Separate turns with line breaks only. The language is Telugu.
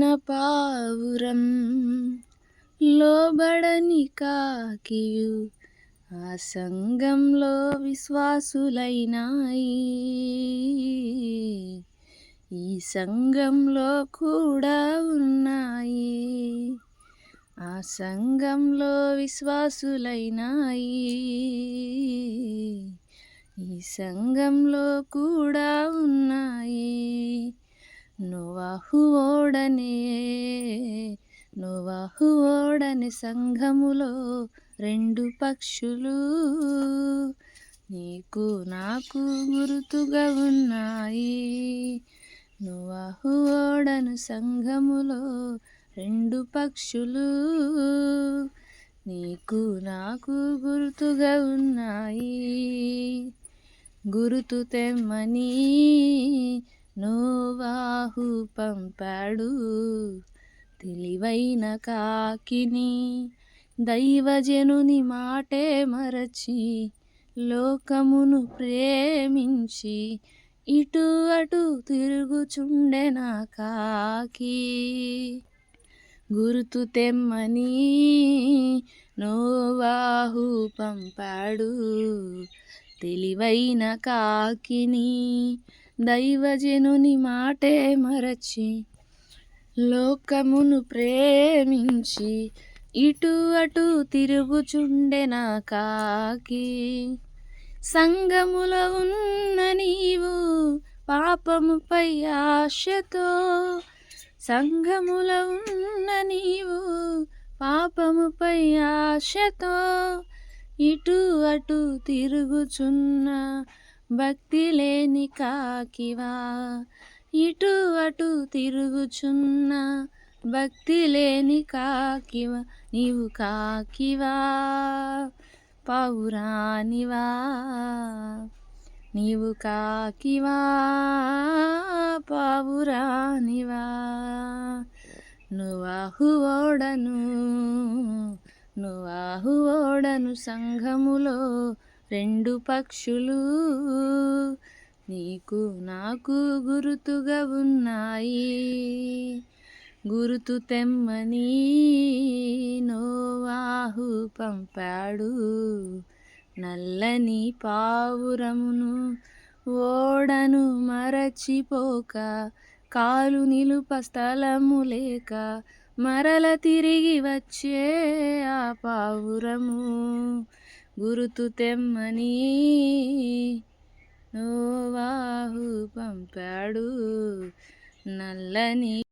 తెలివైన పావురం లోబడని కాకియు ఆ సంఘంలో విశ్వాసులైనాయి. ఈ సంఘంలో కూడా ఉన్నాయి. ఆ సంఘంలో విశ్వాసులైనాయి. ఈ సంఘంలో కూడా ఉన్నాయి ఓడనే నోవాహు ఓడని సంఘములో రెండు పక్షులు. నీకు నాకు గుర్తుగా ఉన్నాయి. నోవాహు ఓడను సంఘములో రెండు పక్షులు. నీకు నాకు గుర్తుగా ఉన్నాయి. గురుతు తెమ్మని నోవాహు పంపాడు. తెలివైన కాకిని దైవజనుని మాటే మరచి లోకమును ప్రేమించి ఇటు అటు తిరుగుచుండెన కాకి. గుర్తు తెమ్మని నోవాహు పంపాడు. తెలివైన కాకిని దైవజనుని మాటే మరచి లోకమును ప్రేమించి ఇటు అటు తిరుగుచుండెన కాకి. సంగములో ఉన్న నీవు పాపముపై ఆశతో సంఘములో ఉన్న నీవు పాపముపై ఆశతో ఇటు అటు తిరుగుచున్న భక్తి లేని కాకివా. ఇటు అటు తిరుగుచున్న భక్తి లేని కాకివా. నీవు కాకివా పావురానివా నీవు కాకివా పావురానివా నువ్వాహు ఓడను నువ్వాహు ఓడను సంఘములో రెండు పక్షులు నీకు నాకు గుర్తుగా ఉన్నాయి. గుర్తు తెమ్మని నోవాహు పంపాడు. నల్లని పావురమును ఓడను మరచిపోక కాలు నిలుప స్థలము లేక మరల తిరిగి వచ్చే ఆ పావురము. గురుతు తెమ్మని నోవాహు పంపాడు నల్లని